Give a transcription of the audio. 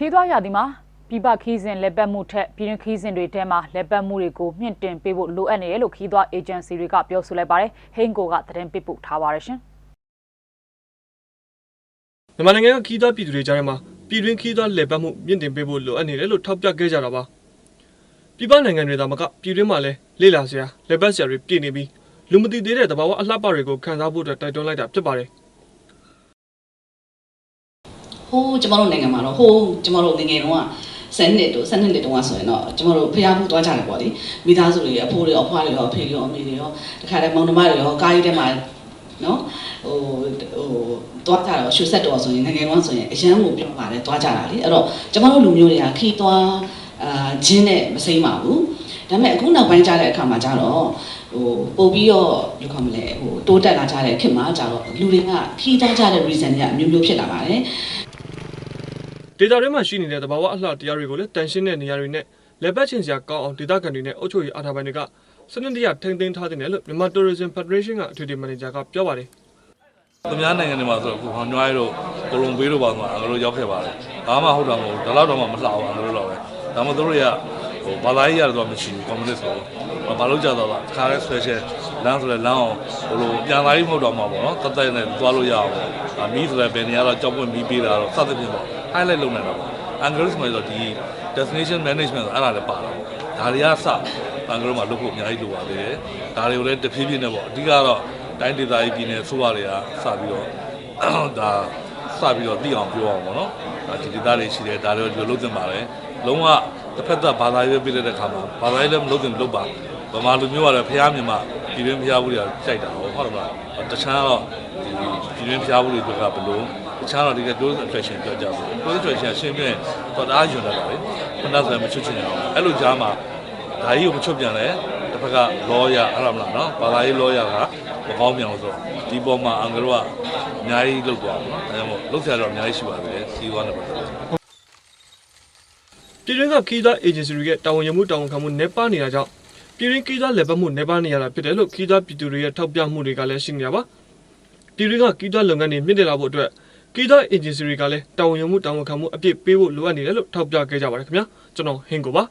ခီးသွွားရသည်မှာပြပခီးစဉ်လက်ပတ်မှုထက်ပြည်တွင်းခီးစဉ်တွေထဲမှာလက်ပတ်မှုတွေကိုမြင့်တင်ပေးဖို့လိုအပ်နေတယ်လို့ခီးသွွားအေဂျင်စီတွေကပြောဆိုလိုက်ပါတယ်ဟိန်းကိုကသတင်းပေးပို့ထားပါတယ်ရှင်မြန်မာနိုင်ငံကခီးသွွားပြည်သူတွေကြားထဲမှာပြည်တွင်းခီးသွွားလည်ပတ်မှုမြင့်တင်ပေးဖို့လိုအပ်နေတယ်လို့ထောက်ပြခဲ့ကြတာပါပြည်ပနိုင်ငံတွေသာမကပြည်တွင်းမှာလည်းလေ့လာစရာလည်ပတ်စရာတွေပြည်နေပြီးလူမသိသေးတဲ့သဘာဝအလှပတွေကိုခံစားဖို့အတွက်တိုက်တွန်းလိုက်တာဖြစ်ပါတယ် ဟိုးကျမတို့နိုင်ငံမှာတော့ဟိုးကျမတို့ငယ်ငယ်တုန်းက10နှစ်တို့12နှစ်တုန်းကဆိုရင်တော့ကျမတို့ဖျားဖို့သွားကြတယ်ပေါ့လေမိသားစုတွေအဖိုးတွေအဖွားတွေရောအဖေတွေရောအမေတွေရောတခါတည်းမောင်နှမတွေရောကားကြီးထဲမှာနော်ဟိုဟိုသွားကြတော့ရွှေဆက်တော်ဆိုရင်ငယ်ငယ်တုန်းကဆိုရင်အရန်ကိုပြောပါတယ်သွားကြတာလေအဲ့တော့ကျမတို့လူမျိုးတွေကခီးသွားအာဂျင်းနဲ့မစိမ့်ပါဘူးဒါပေမဲ့အခုနောက်ပိုင်းကြတဲ့အခါမှာကျတော့ဟိုပို့ပြီးတော့ဘယ်လိုခေါ်မလဲဟိုတိုးတက်လာကြတဲ့ခေတ်မှာကျတော့လူတွေကခီးသွားကြတဲ့ reason တွေကအမျိုးမျိုးဖြစ်လာပါတယ် ဒေတာတွေမှာရှိနေတဲ့သဘာဝအလှတရားတွေကိုလည်းတန်ရှင်းတဲ့နေရာတွေနဲ့လက်ပတ်ချင်စရာကောင်းအောင်ဒေတာကန်တွေနဲ့အုပ်ချုပ်ရေးအာဏာပိုင်တွေကစနစ်တရထိန်းသိမ်းထားတဲ့လို့မြန်မာ Tourism Federation ကအထွေထွေမန်နေဂျာကပြောပါတယ်သူများနိုင်ငံတွေမှာဆိုတော့အခုဟောင်ညွိုင်းတို့ကိုလုံဘေးတို့ပါဆိုတော့အငါတို့ရောက်ခဲ့ပါတယ်ဘာမှဟုတ်တာမဟုတ်ဘူးဒါတော့တော့မှမလှအောင်အငါတို့တော့ပဲဒါမှမဟုတ်သူတို့တွေက ဟိုဘာသာရေးရတော့မရှိဘူးကွန်မြူနစ်ဆိုတော့ဘာလို့ကြတော့လားတခါလဲ special လမ်းဆိုလဲလမ်းအောင်ဟိုလိုပြန်လာရေးမဟုတ်တော့မှာပေါ့နော်တက်တက်နဲ့သွားလို့ရအောင်ပေါ့မီးဆိုလဲဘယ်နေရာတော့ကြောက်ပွင့်မီးပေးတာတော့စသဖြင့်ပေါ့ highlight လုပ်နေတာပေါ့အင်္ဂလိပ်မှာဆိုဒီ destination management ဆိုအဲ့ဒါလည်းပါတာပေါ့ဒါတွေကစအင်္ဂလိပ်မှာလုပ်ဖို့အများကြီးလိုပါသေးတယ်ဒါတွေကိုလည်းတဖြည်းဖြည်းနဲ့ပေါ့အဓိကတော့တိုင်းဒေသကြီးပြည်နယ်ဆိုရတွေကစပြီးတော့ဒါစပြီးတော့သိအောင်ပြောအောင်ပေါ့နော်ဒါဒီဒေသတွေရှိတယ်ဒါတွေဒီလိုလုပ်သင့်ပါတယ်လုံးဝ တစ်ဖက်သက်ဘာသာရေးပြည့်တဲ့ခါမှာဘာသာရေးလည်းမလုပ်သင့်လုပ်ပါဗမာလူမျိုးကလည်းဖះမြင်မှပြည်တွင်းဖះဘူးတွေကကြိုက်တာဟုတ်ဟုတ်လားတခြားတော့ဒီပြည်တွင်းဖះဘူးတွေဘက်ကဘလို့တခြားတော့ဒီက dose attraction ပြောကြဆို dose attraction ရှင်းပြရင်တော့တအားယွန်တတ်တာလေခဏဆိုရင်မချွတ်ချင်အောင်အဲ့လိုကြားမှာဒါကြီးကိုမချွတ်ပြန်လဲတစ်ဖက်က lawyer အဲ့လိုမလားနော်ဘာသာရေး lawyer ကမကောင်းပြန်လို့ဆိုဒီပေါ်မှာအင်္ဂလိပ်ကအများကြီးလောက်သွားပါတော့အဲဒါမို့လောက်ဆရာတော့အများကြီးရှိပါသေးတယ်စီးပွားနဲ့ပတ်သက်လို့ ပြည်တွင်းကခီးသွွားအေဂျင်စီတွေကတာဝန်ယူမှုတာဝန်ခံမှုနှဲပါနေတာကြောင့်ပြည်တွင်းခီးသွွားလည်ပတ်မှုနှဲပါနေရတာဖြစ်တယ်လို့ခီးသွွားပြည်သူတွေရဲ့ထောက်ပြမှုတွေကလည်းရှိနေတာပါပြည်တွင်းကခီးသွွားလုပ်ငန်းတွေမြင့်တက်လာဖို့အတွက်ခီးသွွားအေဂျင်စီတွေကလည်းတာဝန်ယူမှုတာဝန်ခံမှုအပြည့်ပေးဖို့လိုအပ်နေတယ်လို့ထောက်ပြခဲ့ကြပါတယ်ခင်ဗျာကျွန်တော်ဟင်ကိုပါ